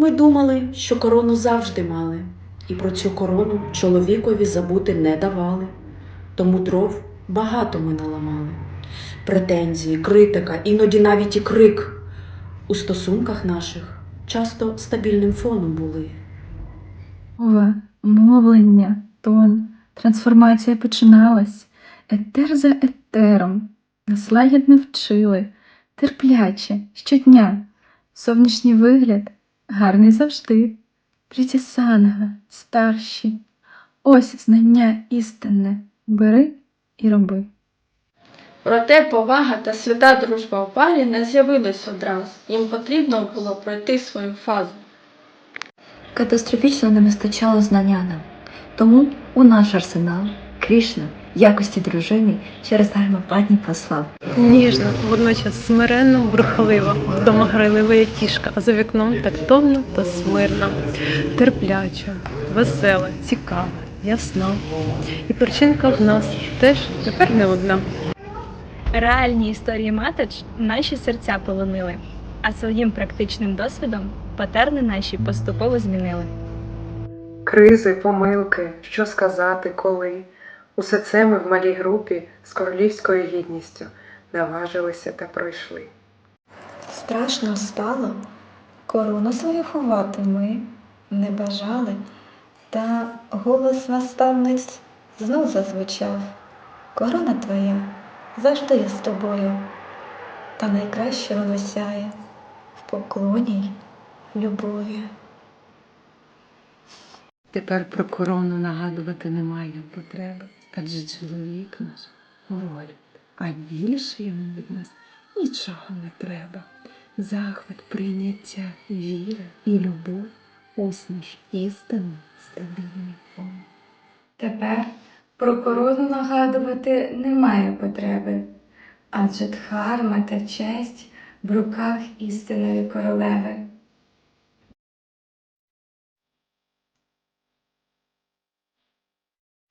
Ми думали, що корону завжди мали, і про цю корону чоловікові забути не давали. Тому дров багато ми наламали. Претензії, критика, іноді навіть і крик у стосунках наших часто стабільним фоном були. Мова, мовлення, тон, трансформація починалась. Етер за етером. Нас лагідно вчили, терпляче, щодня. Зовнішній вигляд гарний завжди. Притісанга, старші. Ось знання істинне. Бери і роби. Проте повага та свята дружба в парі не з'явились одразу. Їм потрібно було пройти свою фазу. Катастрофічно не вистачало знання нам. Тому у наш арсенал Крішна якості дружини через гармопадні послав. Ніжно, водночас смиренно, бурхливо, вдома грайлива як кішка, а за вікном тактовно та смирно, терпляча, весела, цікава, ясна. І причинка в нас теж тепер не одна. Реальні історії матич наші серця полонили, а своїм практичним досвідом патерни наші поступово змінили. Кризи, помилки, що сказати, коли. Усе це ми в малій групі з королівською гідністю наважилися та пройшли. Страшно стало, корону свою ховати ми не бажали, та голос наставниць знов зазвучав. Корона твоя завжди є з тобою, та найкраще воно сяє в поклоні й любові. Тепер про корону нагадувати немає потреби, адже чоловік наш воля, а більше йому від нас нічого не треба. Захват, прийняття, віра і любов ось наш істинний стабільний фон. Тепер про корону нагадувати немає потреби, адже дхарма та честь в руках істинної королеви.